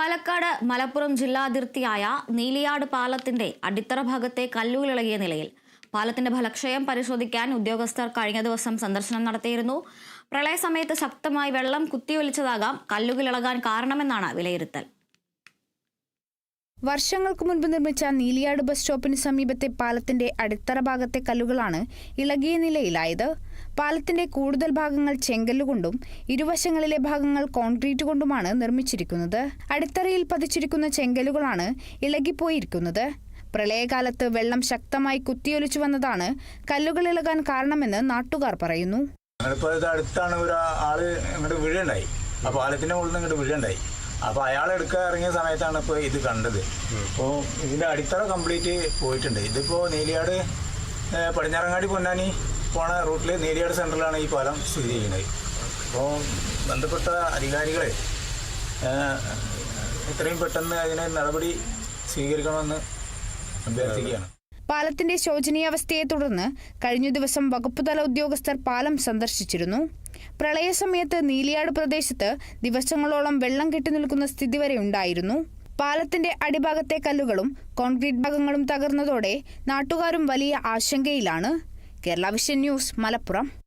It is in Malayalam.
പാലക്കാട് മലപ്പുറം ജില്ലാതിർത്തിയായ നീലിയാട് പാലത്തിന്റെ അടിത്തറ ഭാഗത്തെ കല്ലുകളിളകിയ നിലയിൽ പാലത്തിന്റെ ഫലക്ഷയം പരിശോധിക്കാൻ ഉദ്യോഗസ്ഥർ കഴിഞ്ഞ ദിവസം സന്ദർശനം നടത്തിയിരുന്നു. പ്രളയ സമയത്ത് ശക്തമായി വെള്ളം കുത്തിയൊലിച്ചതാകാം കല്ലുകളിളകാൻ കാരണമെന്നാണ് വിലയിരുത്തൽ. വർഷങ്ങൾക്ക് മുൻപ് നിർമ്മിച്ച നീലിയാട് ബസ് സ്റ്റോപ്പിന് സമീപത്തെ പാലത്തിന്റെ അടിത്തറ ഭാഗത്തെ കല്ലുകളാണ് ഇളകിയ നിലയിലായത്. പാലത്തിന്റെ കൂടുതൽ ഭാഗങ്ങൾ ചെങ്കല്ലുകൊണ്ടും ഇരുവശങ്ങളിലെ ഭാഗങ്ങൾ കോൺക്രീറ്റ് കൊണ്ടുമാണ് നിർമ്മിച്ചിരിക്കുന്നത്. അടിത്തറയിൽ പതിച്ചിരിക്കുന്ന ചെങ്കല്ലുകളാണ് ഇളകിപ്പോയിരിക്കുന്നത്. പ്രളയകാലത്ത് വെള്ളം ശക്തമായി കുത്തിയൊലിച്ചു വന്നതാണ് കല്ലുകൾ ഇളകാൻ കാരണമെന്ന് നാട്ടുകാർ പറയുന്നു. അടുത്താണ് ഒരു ആൾ വീഴുണ്ടായി ആ പാലത്തിന്റെ മുകളിൽ നിന്ന് അപ്പോൾ അയാൾ എടുക്കാൻ ഇറങ്ങിയ സമയത്താണ് ഇപ്പൊ ഇത് കണ്ടത്. അപ്പോൾ ഇതിന്റെ അടിത്തറ കംപ്ലീറ്റ് പോയിട്ടുണ്ട്. ഇതിപ്പോൾ നീലിയാട് പടിഞ്ഞാറങ്ങാടി പൊന്നാനി പോണ റൂട്ടിൽ നീലിയാട് സെന്ററിലാണ് ഈ പാലം സ്ഥിതി ചെയ്യുന്നത്. അപ്പോൾ ബന്ധപ്പെട്ട അധികാരികളെ എത്രയും പെട്ടെന്ന് അതിന് നടപടി സ്വീകരിക്കണമെന്ന് അഭ്യർത്ഥിക്കുകയാണ്. പാലത്തിന്റെ ശോചനീയാവസ്ഥയെ തുടർന്ന് കഴിഞ്ഞ ദിവസം വകുപ്പ് തല ഉദ്യോഗസ്ഥർ പാലം സന്ദർശിച്ചിരുന്നു. പ്രളയസമയത്ത് നീലിയാട് പ്രദേശത്ത് ദിവസങ്ങളോളം വെള്ളം കെട്ടിനിൽക്കുന്ന സ്ഥിതി വരെ ഉണ്ടായിരുന്നു. പാലത്തിന്റെ അടിഭാഗത്തെ കല്ലുകളും കോൺക്രീറ്റ് ഭാഗങ്ങളും തകർന്നതോടെ നാട്ടുകാരും വലിയ ആശങ്കയിലാണ്. Kerala vision news Malappuram.